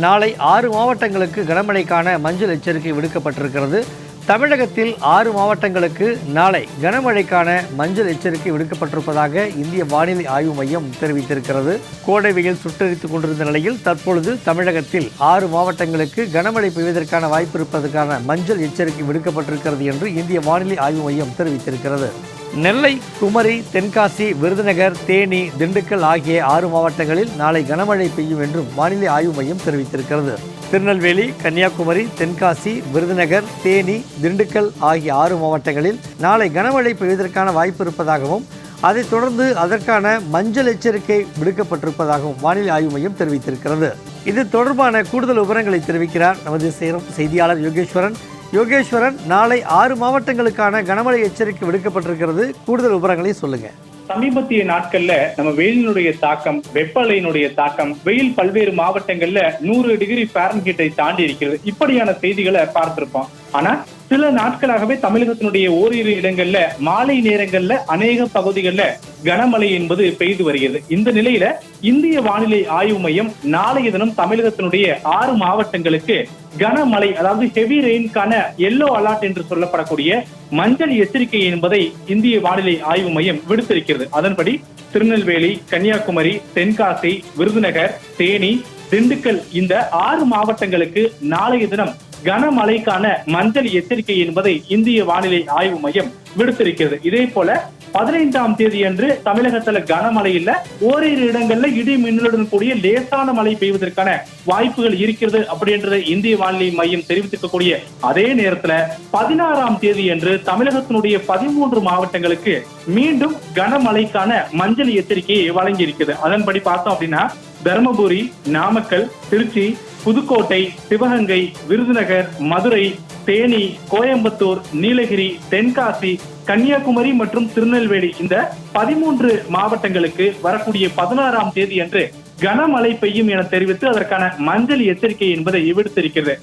நாளை ஆறு மாவட்டங்களுக்கு கனமழைக்கான மஞ்சள் எச்சரிக்கை விடுக்கப்பட்டிருக்கிறது. தமிழகத்தில் ஆறு மாவட்டங்களுக்கு நாளை கனமழைக்கான மஞ்சள் எச்சரிக்கை விடுக்கப்பட்டிருப்பதாக இந்திய வானிலை ஆய்வு மையம் தெரிவித்திருக்கிறது. கோடை வெயில் சுட்டரித்துக் கொண்டிருந்த நிலையில் தற்பொழுது தமிழகத்தில் ஆறு மாவட்டங்களுக்கு கனமழை பெய்வதற்கான வாய்ப்பு இருப்பதற்கான மஞ்சள் எச்சரிக்கை விடுக்கப்பட்டிருக்கிறது என்று இந்திய வானிலை ஆய்வு மையம் தெரிவித்திருக்கிறது. நெல்லை குமரி தென்காசி விருதுநகர் தேனி திண்டுக்கல் ஆகிய ஆறு மாவட்டங்களில் நாளை கனமழை பெய்யும் என்றும் வானிலை ஆய்வு மையம் தெரிவித்திருக்கிறது. திருநெல்வேலி கன்னியாகுமரி தென்காசி விருதுநகர் தேனி திண்டுக்கல் ஆகிய ஆறு மாவட்டங்களில் நாளை கனமழை பெய்வதற்கான வாய்ப்பு இருப்பதாகவும் அதைத் தொடர்ந்து அதற்கான மஞ்சள் எச்சரிக்கை விடுக்கப்பட்டிருப்பதாகவும் வானிலை ஆய்வு மையம் தெரிவித்திருக்கிறது. இது தொடர்பான கூடுதல் விவரங்களை தெரிவிக்கிறார் நமது செய்தியாளர் யோகேஸ்வரன். யோகேஸ்வரன் நாளை ஆறு மாவட்டங்களுக்கான கனமழை எச்சரிக்கை விடுக்கப்பட்டிருக்கிறது. கூடுதல் விவரங்களை சொல்லுங்க. சமீபத்திய நாட்கள்ல நம்ம வெயிலினுடைய தாக்கம் வெப்பலையினுடைய தாக்கம் வெயில் பல்வேறு மாவட்டங்கள்ல நூறு டிகிரி ஃபாரன்ஹீட்டை தாண்டி இருக்கிறது. இப்படியான செய்திகளை பார்த்திருப்போம். ஆனா சில நாட்களாகவே தமிழகத்தினுடைய ஓரிரு இடங்கள்ல மாலை நேரங்கள்ல அநேக பகுதிகளில் கனமழை என்பது பெய்து வருகிறது. இந்த நிலையில இந்திய வானிலை ஆய்வு மையம் நாளைய தினம் தமிழகத்தினுடைய ஆறு மாவட்டங்களுக்கு கனமழை அதாவது ஹெவி ரெயின்கான எல்லோ அலர்ட் என்று சொல்லப்படக்கூடிய மஞ்சள் எச்சரிக்கை என்பதை இந்திய வானிலை ஆய்வு மையம் விடுத்திருக்கிறது. அதன்படி திருநெல்வேலி கன்னியாகுமரி தென்காசி விருதுநகர் தேனி திண்டுக்கல் இந்த ஆறு மாவட்டங்களுக்கு நாளைய தினம் கனமழைக்கான மஞ்சள் எச்சரிக்கை என்பதை இந்திய வானிலை ஆய்வு மையம் விடுத்திருக்கிறது. இதே போல பதினைந்தாம் தேதி அன்று தமிழகத்துல கனமழை இல்ல ஓரிரு இடங்கள்ல இடி மின்னலுடன் கூடிய லேசான மழை பெய்வதற்கான வாய்ப்புகள் இருக்கிறது அப்படின்றத இந்திய வானிலை மையம் தெரிவித்திருக்கக்கூடிய அதே நேரத்துல பதினாறாம் தேதி அன்று தமிழகத்தினுடைய பதிமூன்று மாவட்டங்களுக்கு மீண்டும் கனமழைக்கான மஞ்சள் எச்சரிக்கையை வழங்கி இருக்குது அதன்படி பார்த்தோம் அப்படின்னா தருமபுரி நாமக்கல் திருச்சி புதுக்கோட்டை சிவகங்கை விருதுநகர் மதுரை தேனி கோயம்புத்தூர் நீலகிரி தென்காசி கன்னியாகுமரி மற்றும் திருநெல்வேலி. இந்த பதிமூன்று மாவட்டங்களுக்கு வரக்கூடிய பதினாறாம் தேதி அன்று கனமழை பெய்யும் என தெரிவித்து அதற்கான மஞ்சள் எச்சரிக்கை என்பதை விடுத்திருக்கிறது.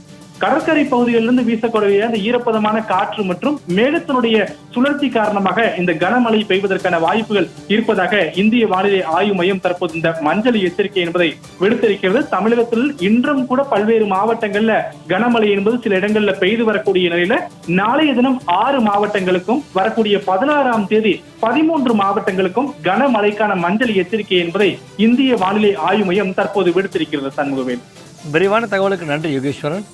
கடற்கரை பகுதிகளிலிருந்து வீசக்கூடிய அந்த ஈரப்பதமான காற்று மற்றும் மேகத்தினுடைய சுழற்சி காரணமாக இந்த கனமழை பெய்வதற்கான வாய்ப்புகள் இருப்பதாக இந்திய வானிலை ஆய்வு மையம் தற்போது இந்த மஞ்சள் எச்சரிக்கை என்பதை விடுத்திருக்கிறது. தமிழகத்தில் இன்றும் கூட பல்வேறு மாவட்டங்கள்ல கனமழை என்பது சில இடங்கள்ல பெய்து வரக்கூடிய நிலையில நாளைய தினம் ஆறு மாவட்டங்களுக்கும் வரக்கூடிய பதினாறாம் தேதி பதிமூன்று மாவட்டங்களுக்கும் கனமழைக்கான மஞ்சள் எச்சரிக்கை என்பதை இந்திய வானிலை ஆய்வு மையம் தற்போது விடுத்திருக்கிறது சண்முகவேல். விரிவான தகவலுக்கு நன்றி யோகேஸ்வரன்.